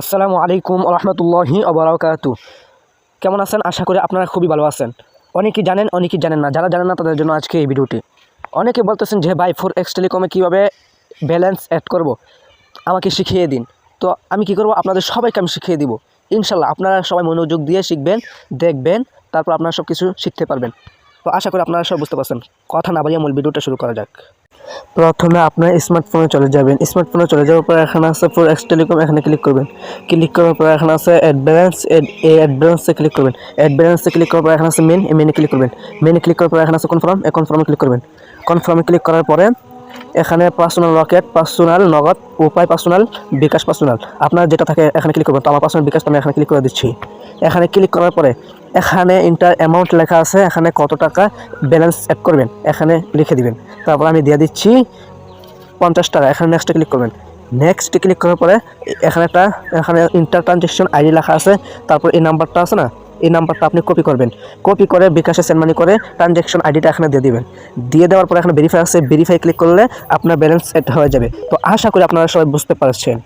আসসালামু আলাইকুম রহমতুল্লাহি অবরাকাতু কেমন আছেন? আশা করি আপনারা খুবই ভালো আছেন। অনেকেই জানেন অনেকেই জানেন না। যারা জানেন না, তাদের জন্য আজকে এই ভিডিওটি। অনেকে বলতেছেন যে, ভাই ফোর এক্স টেলিকমে কীভাবে ব্যালেন্স অ্যাড করব? আমাকে শিখিয়ে দিন। তো আমি কি করব? আপনাদের সবাইকে আমি শিখিয়ে দিব। ইনশাল্লাহ আপনারা সবাই মনোযোগ দিয়ে শিখবেন, দেখবেন, তারপর আপনারা সব কিছু শিখতে পারবেন। তো আশা করি আপনারা সব বুঝতে পারছেন। কথা না বাড়িয়ে মূল ভিডিওটা শুরু করা যাক। প্রথমে আপনার স্মার্টফোনে চলে যাবেন। স্মার্টফোনে চলে যাওয়ার পর এখানে আছে ফোর এক্স টেলিকম এখানে ক্লিক করবেন। ক্লিক করার পর এখানে আছে অ্যাডভান্স এই অ্যাডভান্সে ক্লিক করবেন। অ্যাডভান্সে ক্লিক করার পর এখানে আছে মেন মেনে ক্লিক করবেন। মেনে ক্লিক করার পর এখানে আছে কনফার্ম এ কনফার্মে ক্লিক করবেন কনফার্মে ক্লিক করার পরে এখানে পার্সোনাল রকেট পার্সোনাল নগদ, উপায় পার্সোনাল বিকাশ পার্সোনাল আপনার যেটা থাকে এখানে ক্লিক করবেন। তো আমার পার্সোনাল বিকাশ আমি এখানে ক্লিক করে দিচ্ছি। এখানে ক্লিক করার পরে এখানে ইন্টার অ্যামাউন্ট লেখা আছে। এখানে কত টাকা ব্যালেন্স অ্যাড করবেন? এখানে লিখে দিবেন। তারপর আমি দিয়ে দিচ্ছি পঞ্চাশ টাকা। এখানে নেক্সটে ক্লিক করবেন। নেক্সটে ক্লিক করার পরে এখানে একটা, এখানে ইন্টার ট্রানজেকশন আইডি লেখা আছে। তারপর এই নাম্বারটা আছে না? এই নাম্বারটা আপনি কপি করবেন। কপি করে বিকাশে সেন্ড মানি করে ট্রানজেকশন আইডিটা এখানে দিয়ে দেবেন। দিয়ে দেওয়ার পরে এখানে ভেরিফাই আছে। ভেরিফাই ক্লিক করলে আপনার ব্যালেন্স সেট হয়ে যাবে। তো আশা করি আপনারা সবাই বুঝতে পারছেন।